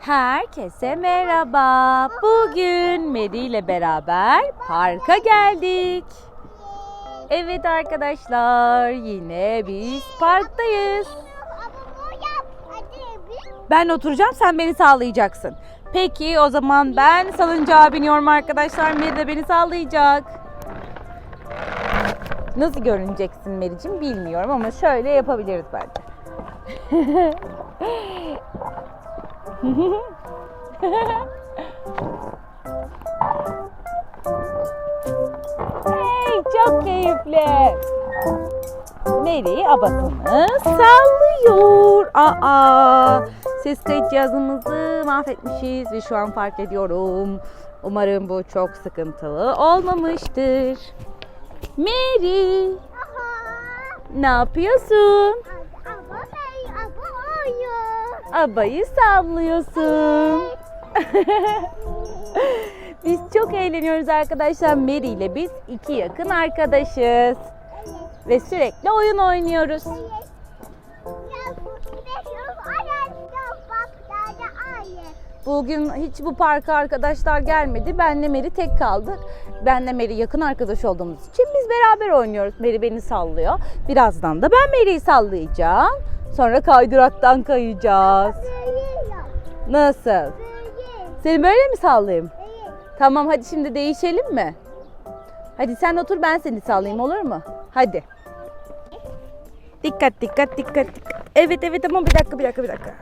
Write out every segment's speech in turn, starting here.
Herkese merhaba. Bugün Meri ile beraber parka geldik. Evet arkadaşlar, yine biz parktayız. Ben oturacağım, sen beni sağlayacaksın. Peki o zaman ben salıncağa biniyorum arkadaşlar. Meri de beni sağlayacak. Nasıl görüneceksin Meri'cim bilmiyorum ama şöyle yapabiliriz bence. Hey çok keyifli. Mary abasını sallıyor. Aa, ses kayıt cihazımızı mahvetmişiz ve şu an fark ediyorum. Umarım bu çok sıkıntılı olmamıştır. Mary, ne yapıyorsun? Abayı sallıyorsun. biz çok eğleniyoruz arkadaşlar. Mary ile biz iki yakın arkadaşız. Ve sürekli oyun oynuyoruz. Bugün hiç bu parka arkadaşlar gelmedi. Benle Meri tek kaldık. Benle Meri yakın arkadaş olduğumuz için biz beraber oynuyoruz. Meri beni sallıyor. Birazdan da ben Meri'yi sallayacağım. Sonra kaydıraktan kayacağız. Nasıl? Seni böyle mi sallayayım? Tamam hadi şimdi değişelim mi? Hadi sen otur ben seni sallayayım olur mu? Hadi. Dikkat dikkat dikkat dikkat. Evet evet ama bir dakika bir dakika bir dakika.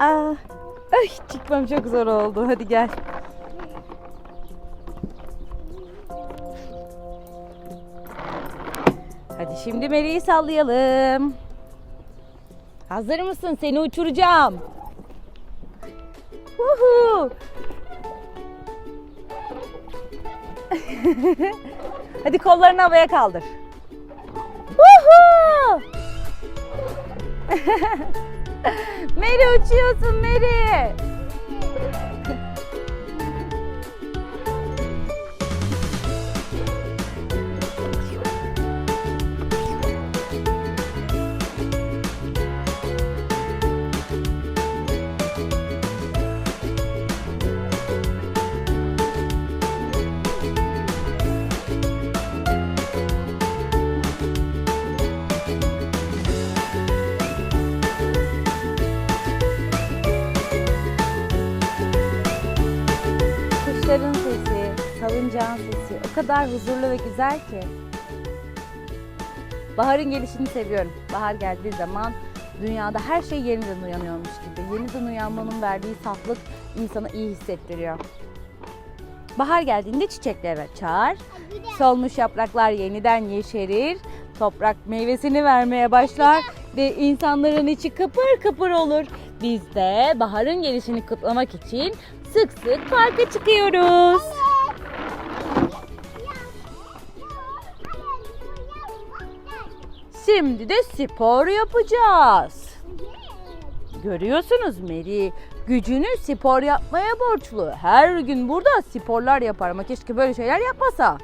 Aa, ay çıkmam çok zor oldu. Hadi gel. Hadi şimdi Meri'yi sallayalım. Hazır mısın? Seni uçuracağım. Huhu. Hadi kollarını havaya kaldır. Huhu. Meri uçuyorsun Meri. O kadar huzurlu ve güzel ki. Baharın gelişini seviyorum. Bahar geldiği zaman dünyada her şey yeniden uyanıyormuş gibi. Yeniden uyanmanın verdiği saflık insanı iyi hissettiriyor. Bahar geldiğinde çiçekler açar, solmuş yapraklar yeniden yeşerir, toprak meyvesini vermeye başlar ve insanların içi kıpır kıpır olur. Biz de baharın gelişini kutlamak için sık sık parka çıkıyoruz. Şimdi de spor yapacağız. Görüyorsunuz Meri, gücünü spor yapmaya borçlu. Her gün burada sporlar yapar ama keşke böyle şeyler yapmasa.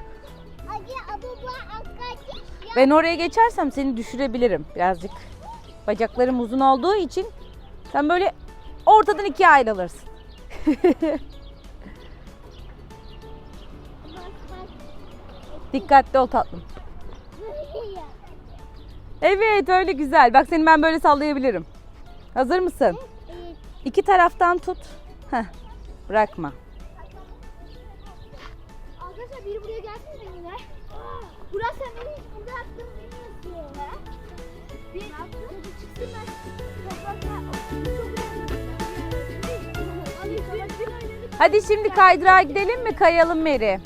Ben oraya geçersem seni düşürebilirim birazcık. Bacaklarım uzun olduğu için sen böyle ortadan ikiye ayrılırsın. Dikkatli ol tatlım. Evet öyle güzel. Bak seni ben böyle sallayabilirim. Hazır mısın? İki taraftan tut. Heh, bırakma. Arkadaşlar biri buraya gelsin mi yine? Burak sen beni hiç burada attın bilmiyorsun. Bir çocuk çıksın ben toprakla Hadi şimdi kaydırağa gidelim mi? Kayalım Meri.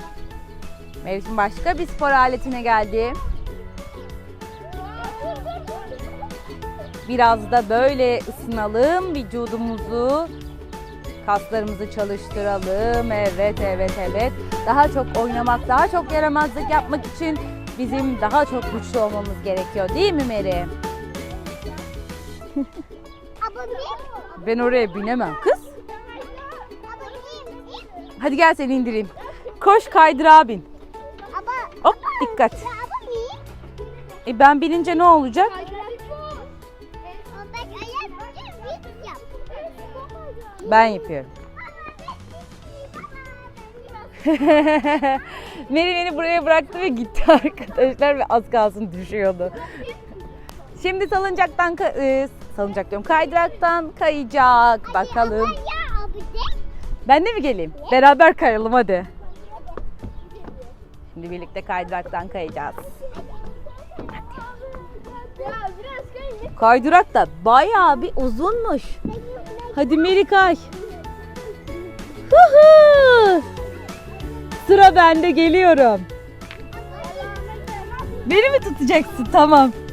Meri şimdi başka bir spor aletine geldi. Biraz da böyle ısınalım vücudumuzu. Kaslarımızı çalıştıralım. Evet, evet, evet. Daha çok oynamak, daha çok yaramazlık yapmak için bizim daha çok güçlü olmamız gerekiyor. Değil mi Meri? Ben oraya binemem kız. Hadi gel seni indireyim. Koş kaydırağa bin. Hop dikkat. E ben binince ne olacak? Ben yapıyorum. Meri beni buraya bıraktı ve gitti arkadaşlar ve az kalsın düşüyordu. Şimdi salıncaktan e, salıncak diyorum kaydıraktan kayacak bakalım. Ben de mi geleyim? Beraber kayalım hadi. Şimdi birlikte kaydıraktan kayacağız. Kaydırak da bayağı bir uzunmuş. Hadi Meri kay. Huhu! Sıra bende geliyorum. Beni mi tutacaksın? Tamam.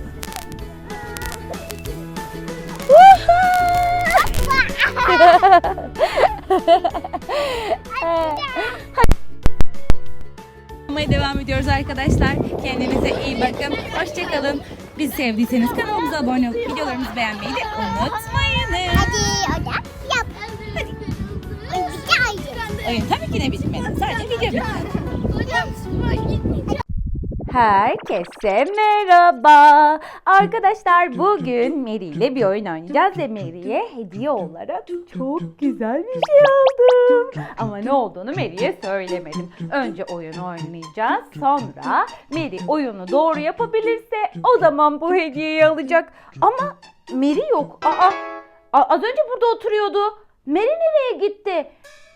Yapmaya devam ediyoruz arkadaşlar. Kendinize iyi bakın. Hoşçakalın. Bizi sevdiyseniz kanalımıza abone olup videolarımızı beğenmeyi de unutmayınız. Hadi o da yap. Hadi. Oyun tabii ki de bitmedi. Sadece video bitmedi. Hocam sıra gitmeyeceğim. Herkese merhaba. Arkadaşlar bugün Meri ile bir oyun oynayacağız ve Meri'ye hediye olarak çok güzel bir şey aldım. Ama ne olduğunu Meri'ye söylemedim. Önce oyunu oynayacağız. Sonra Meri oyunu doğru yapabilirse o zaman bu hediyeyi alacak. Ama Meri yok. Aa, az önce burada oturuyordu. Meri nereye gitti?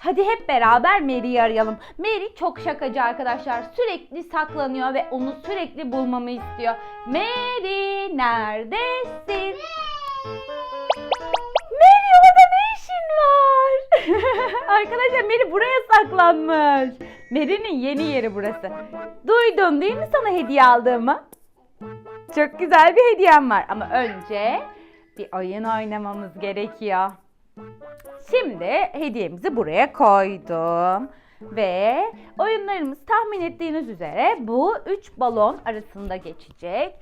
Hadi hep beraber Mary'i arayalım. Mary çok şakacı arkadaşlar. Sürekli saklanıyor ve onu sürekli bulmamı istiyor. Mary neredesin? Mary orada ne işin var? arkadaşlar Mary buraya saklanmış. Mary'nin yeni yeri burası. Duydun değil mi sana hediye aldığımı? Çok güzel bir hediyem var ama önce bir oyun oynamamız gerekiyor. Şimdi hediyemizi buraya koydum. Ve oyunlarımız tahmin ettiğiniz üzere bu üç balon arasında geçecek.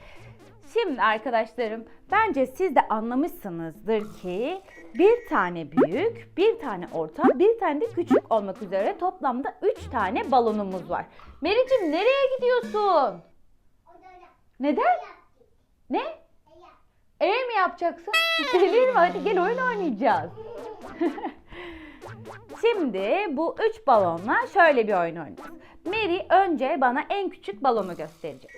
Şimdi arkadaşlarım bence siz de anlamışsınızdır ki bir tane büyük, bir tane orta, bir tane de küçük olmak üzere toplamda üç tane balonumuz var. Mericim nereye gidiyorsun? Neden? Ne? E mi yapacaksın? Gelir mi? Hadi gel oyun oynayacağız. Şimdi bu üç balonla şöyle bir oyun oynayacağız. Mary önce bana en küçük balonu gösterecek.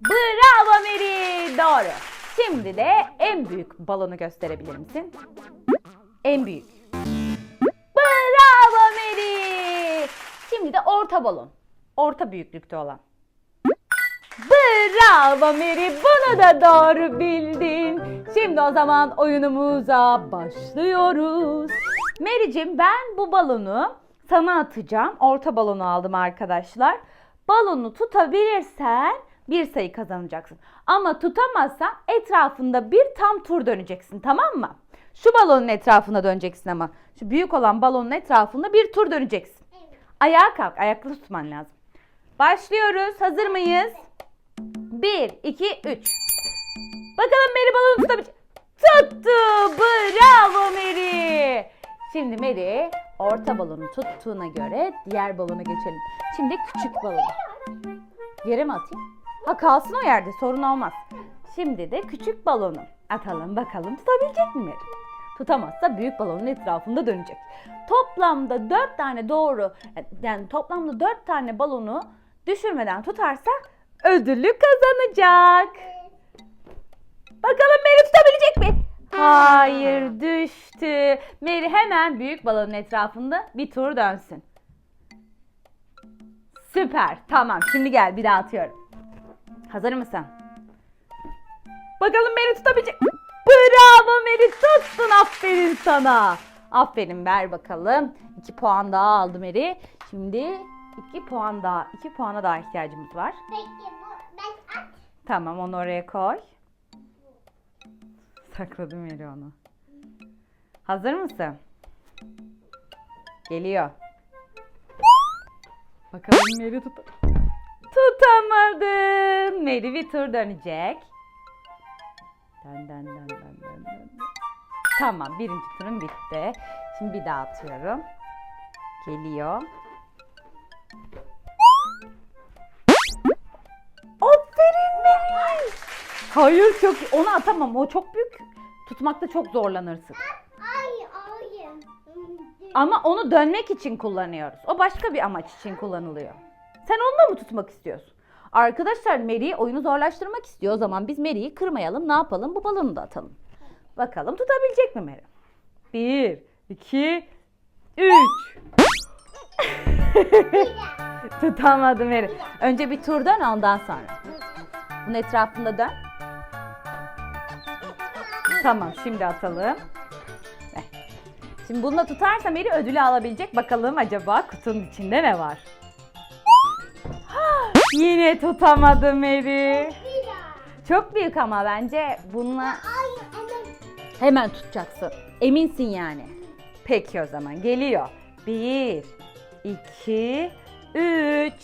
Bravo Mary! Doğru. Şimdi de en büyük balonu gösterebilir misin? En büyük. Bravo Mary! Şimdi de orta balon. Orta büyüklükte olan. Bravo Mary, bunu da doğru bildin. Şimdi o zaman oyunumuza başlıyoruz. Mary'cim ben bu balonu sana atacağım. Orta balonu aldım arkadaşlar. Balonu tutabilirsen bir sayı kazanacaksın. Ama tutamazsan etrafında bir tam tur döneceksin tamam mı? Şu balonun etrafında döneceksin ama. Şu büyük olan balonun etrafında bir tur döneceksin. Ayağa kalk. Ayaklı tutman lazım. Başlıyoruz. Hazır mıyız? 1, 2, 3. Bakalım Mary balonu tutabilecek. Tuttu. Bravo Mary. Şimdi Mary orta balonu tuttuğuna göre diğer balona geçelim. Şimdi küçük balon. Yere mi atayım? Ha kalsın o yerde sorun olmaz. Şimdi de küçük balonu atalım bakalım tutabilecek mi Mary? Tutamazsa büyük balonun etrafında dönecek. Toplamda 4 tane doğru yani toplamda 4 tane balonu düşürmeden tutarsa ödülü kazanacak. Bakalım Mary tutabilecek mi? Hayır düştü. Mary hemen büyük balonun etrafında bir tur dönsün. Süper. Tamam şimdi gel bir daha atıyorum. Hazır mısın? Bakalım Mary tutabilecek. Bravo Mary tuttun aferin sana. Aferin ver bakalım. 2 puan daha aldı Mary. Şimdi 2 puan daha 2 puana daha ihtiyacımız var. Peki bu ben at. Tamam onu oraya koy. Sakladım yeri onu. Hazır mısın? Geliyor. Bakalım Mary tut. Tutamadın. Mary bir tur dönecek. Dön dön dön dön dön dön. Tamam birinci turun bitti. Şimdi bir daha atıyorum. Geliyor. Hayır çok onu atamam. O çok büyük Tutmakta çok zorlanırsın. Ay ay. Ama onu dönmek için kullanıyoruz. O başka bir amaç için kullanılıyor. Sen onunla mı tutmak istiyorsun? Arkadaşlar Mary oyunu zorlaştırmak istiyor. O zaman biz Mary'i kırmayalım. Ne yapalım? Bu balonu da atalım. Bakalım tutabilecek mi Mary? Bir, iki, üç. Tutamadı Mary. Önce bir tur dön ondan sonra. Bunun etrafında dön. Tamam şimdi atalım. Şimdi bununla tutarsa Mary ödülü alabilecek. Bakalım acaba kutunun içinde ne var? Yine tutamadı Mary. Çok büyük ama bence bununla hemen tutacaksın. Eminsin yani. Peki o zaman geliyor. Bir, iki, üç.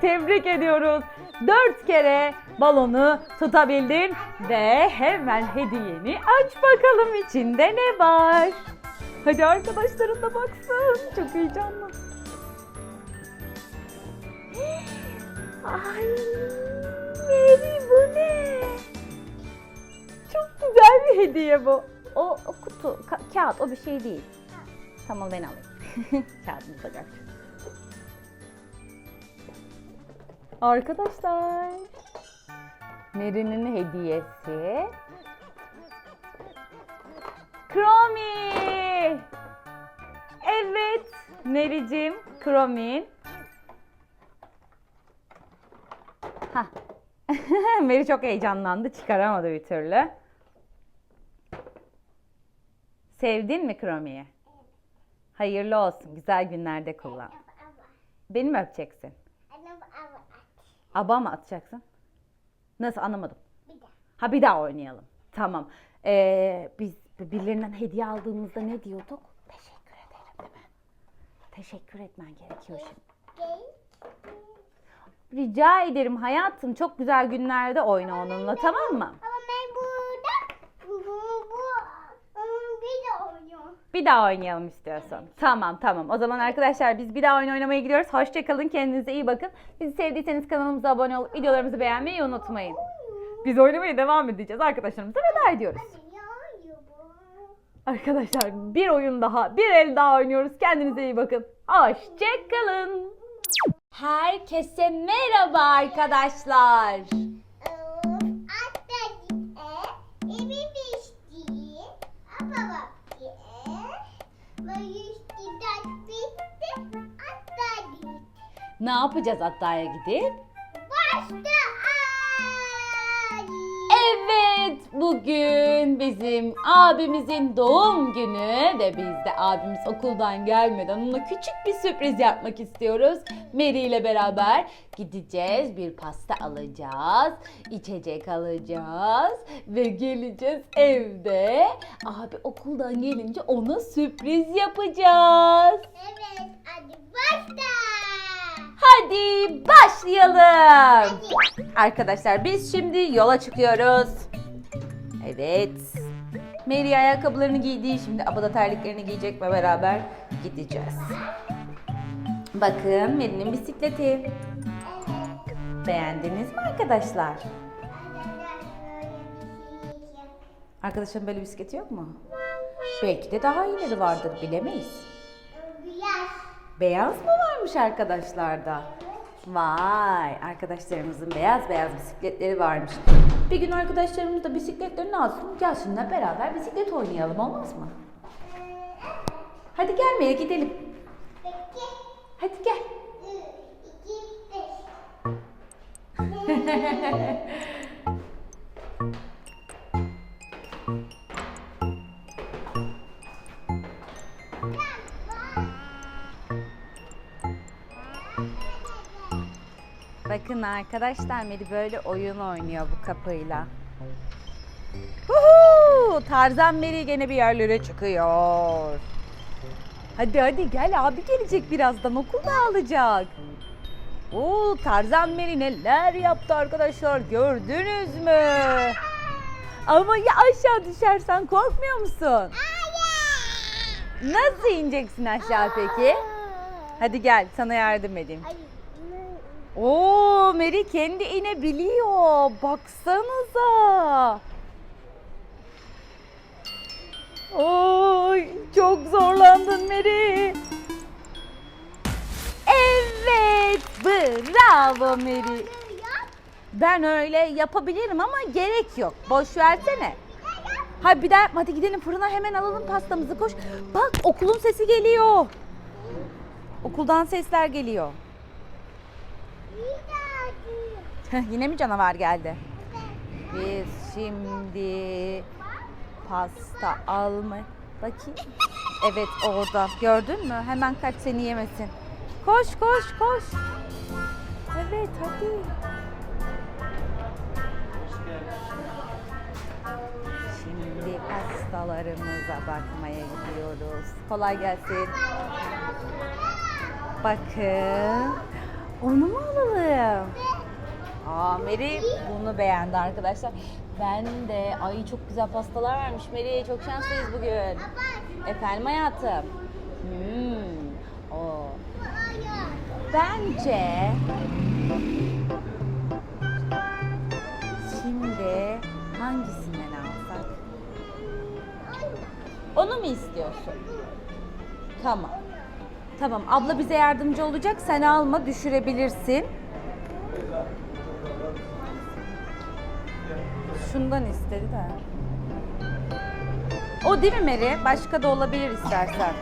Tebrik ediyoruz. Dört kere balonu tutabildin ve hemen hediyeni aç bakalım içinde ne var. Hadi arkadaşların da baksın. Çok heyecanlı. Ay Mary bu ne? Çok güzel bir hediye bu. O, o kutu, ka- kağıt o bir şey değil. Tamam ben alayım. Kağıdımızı da Arkadaşlar. Mary'nin hediyesi. Kromi. Evet. Mary'cim, Kromin. Hah. Mary çok heyecanlandı. Çıkaramadı bir türlü. Sevdin mi Kromi'yi? Hayırlı olsun. Güzel günlerde kullan. Beni mi öpeceksin? Aba mı atacaksın? Nasıl anlamadım. Ha bir daha oynayalım. Tamam. Ee, biz birilerinden hediye aldığımızda ne diyorduk? Teşekkür ederim değil mi? Teşekkür etmen gerekiyor şimdi. Rica ederim hayatım. Çok güzel günlerde oyna onunla tamam mı? Ama ben burada bu bu bu ım, bir de oynuyorum. Bir daha oynayalım istiyorsan. Tamam tamam. O zaman arkadaşlar biz bir daha oyun oynamaya gidiyoruz. Hoşçakalın. Kendinize iyi bakın. Bizi sevdiyseniz kanalımıza abone olup videolarımızı beğenmeyi unutmayın. Biz oynamaya devam edeceğiz. Arkadaşlarımıza veda ediyoruz. Arkadaşlar bir oyun daha, bir el daha oynuyoruz. Kendinize iyi bakın. Hoşçakalın. Herkese merhaba arkadaşlar. Ne yapacağız Hatta'ya gidip? Evet, bugün bizim abimizin doğum günü ve biz de abimiz okuldan gelmeden ona küçük bir sürpriz yapmak istiyoruz. Mary ile beraber gideceğiz, bir pasta alacağız, içecek alacağız ve geleceğiz evde. Abi okuldan gelince ona sürpriz yapacağız. Hadi başlayalım. Arkadaşlar biz şimdi yola çıkıyoruz. Evet. Mary ayakkabılarını giydi. Şimdi abada terliklerini giyecek ve beraber gideceğiz. Bakın Mary'nin bisikleti. Beğendiniz mi arkadaşlar? Arkadaşların böyle bisikleti yok mu? Belki de daha iyileri vardır bilemeyiz. Beyaz mı varmış arkadaşlarda? Vay arkadaşlarımızın beyaz beyaz bisikletleri varmış. Bir gün arkadaşlarımız da bisikletlerini alsın gelsinler beraber bisiklet oynayalım olmaz mı? Hadi gel Meri gidelim. Hadi gel. Bakın arkadaşlar Meri böyle oyun oynuyor bu kapıyla. Huhu! Tarzan Meri gene bir yerlere çıkıyor. Hadi hadi gel abi gelecek birazdan okulda alacak. Oo Tarzan Meri neler yaptı arkadaşlar gördünüz mü? Ama ya aşağı düşersen korkmuyor musun? Nasıl ineceksin aşağı peki? Hadi gel sana yardım edeyim. Oo Mary kendi inebiliyor. Baksanıza. Oy çok zorlandın Mary. Evet bravo. Yap. Ben öyle yapabilirim ama gerek yok. Boş versene. Hadi bir daha. Hadi gidelim fırına hemen alalım pastamızı koş. Bak okulun sesi geliyor. Okuldan sesler geliyor. Yine mi canavar geldi? Biz şimdi pasta alma. Bakayım. Evet orada. Gördün mü? Hemen kaç seni yemesin. Koş koş koş. Evet hadi. Şimdi pastalarımıza bakmaya gidiyoruz. Kolay gelsin. Bakın. Onu mu alalım? Aa Mary bunu beğendi arkadaşlar. Ben de ay çok güzel pastalar vermiş Mary. Çok şanslıyız bugün. Efendim hayatım. Hmm. O. Bence şimdi hangisinden alsak? Onu mu istiyorsun? Tamam. Tamam abla bize yardımcı olacak. Sen alma düşürebilirsin. Şundan istedi de. O değil mi Mary? Başka da olabilir istersen.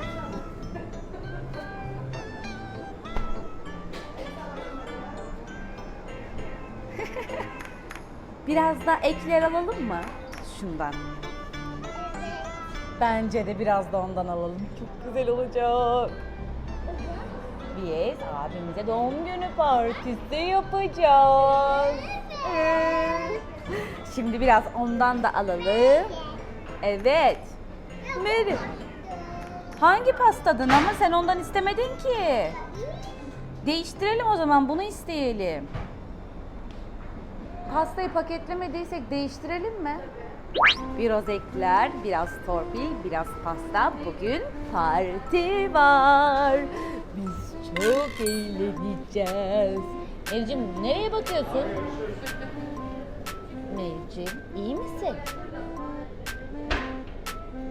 Biraz da ekler alalım mı? Şundan. Bence de biraz da ondan alalım. Çok güzel olacak. Biz abimize doğum günü partisi yapacağız. Şimdi biraz ondan da alalım. Evet. Mary. Hangi pastadan ama sen ondan istemedin ki. Değiştirelim o zaman bunu isteyelim. Pastayı paketlemediysek değiştirelim mi? Biraz ekler, biraz torpil, biraz pasta. Bugün parti var. Biz çok eğleneceğiz. Meriç'im nereye bakıyorsun? Meriç'im iyi misin?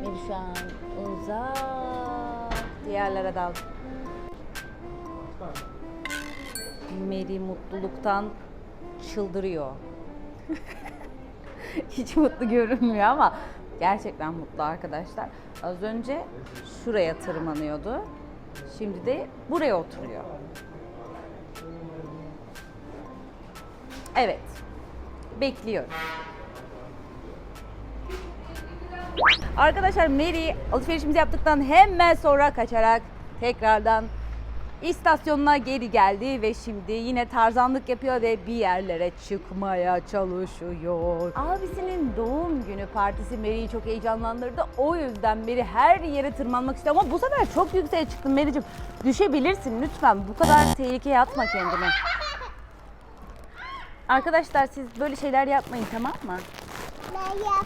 Meri şu an uzak diğerlere dal. Meri mutluluktan çıldırıyor. Hiç mutlu görünmüyor ama gerçekten mutlu arkadaşlar. Az önce şuraya tırmanıyordu. Şimdi de buraya oturuyor. Evet. Bekliyorum. Arkadaşlar Mary alışverişimizi yaptıktan hemen sonra kaçarak tekrardan istasyonuna geri geldi ve şimdi yine tarzanlık yapıyor ve bir yerlere çıkmaya çalışıyor. Abisinin doğum günü partisi Mary'i çok heyecanlandırdı. O yüzden Mary her yere tırmanmak istiyor ama bu sefer çok yükseğe çıktın Mary'cim. Düşebilirsin lütfen. Bu kadar tehlikeye atma kendini. Arkadaşlar siz böyle şeyler yapmayın tamam mı? Ben yap.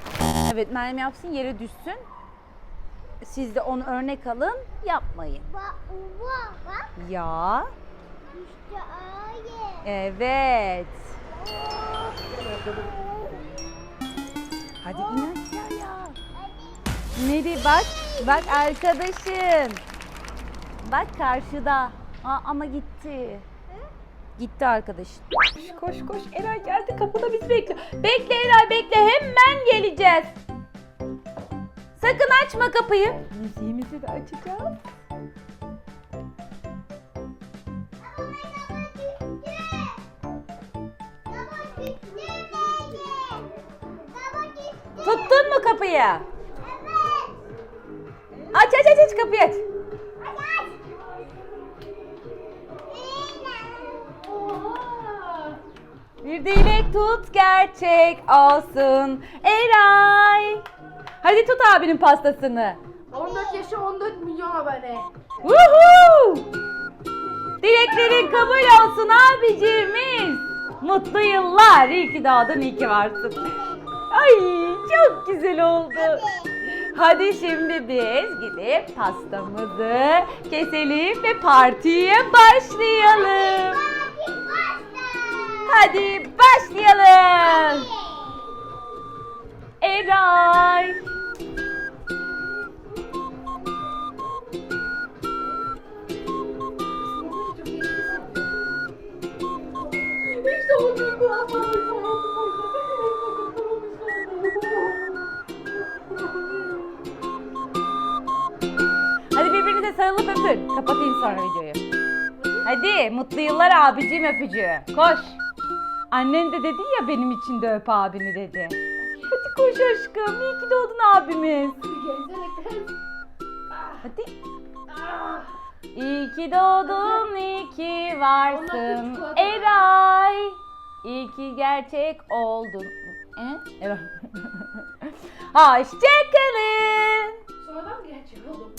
Evet Meryem yapsın yere düşsün. Siz de onu örnek alın yapmayın. Bak, bak, bak. Ya İşte öyle. evet. Hadi in aşağıya. Neri bak bak arkadaşın. Bak karşıda. Aa, ama gitti. Gitti arkadaşın. Koş koş Eray geldi kapıda bizi bekliyor. Bekle Eray bekle hemen. Sakın açma kapıyı. Müziğimizi de açacağız. Tuttun mu kapıyı? Aç aç aç aç kapıyı aç. Bir dilek tut gerçek olsun. Eray. Hadi tut abinin pastasını. 14 yaşı 14 milyon abone. Woohoo! Dileklerin kabul olsun abicimiz. Mutlu yıllar. İyi ki doğdun, iyi ki varsın. Ay çok güzel oldu. Hadi şimdi biz gidip pastamızı keselim ve partiye başlayalım. Hadi başlayalım. Eray. Hadi birbirinize sarılıp öpün. Kapatayım sonra videoyu. Hadi mutlu yıllar abicim öpücüğü. Koş. Annen de dedi ya benim için de öp abini dedi. Koş aşkım. İyi ki doğdun abimiz. Hadi. İyi ki doğdun, iyi ki varsın. Eray. İyi ki gerçek oldun. E? Eray. Hoşçakalın. Sonradan gerçek oğlum?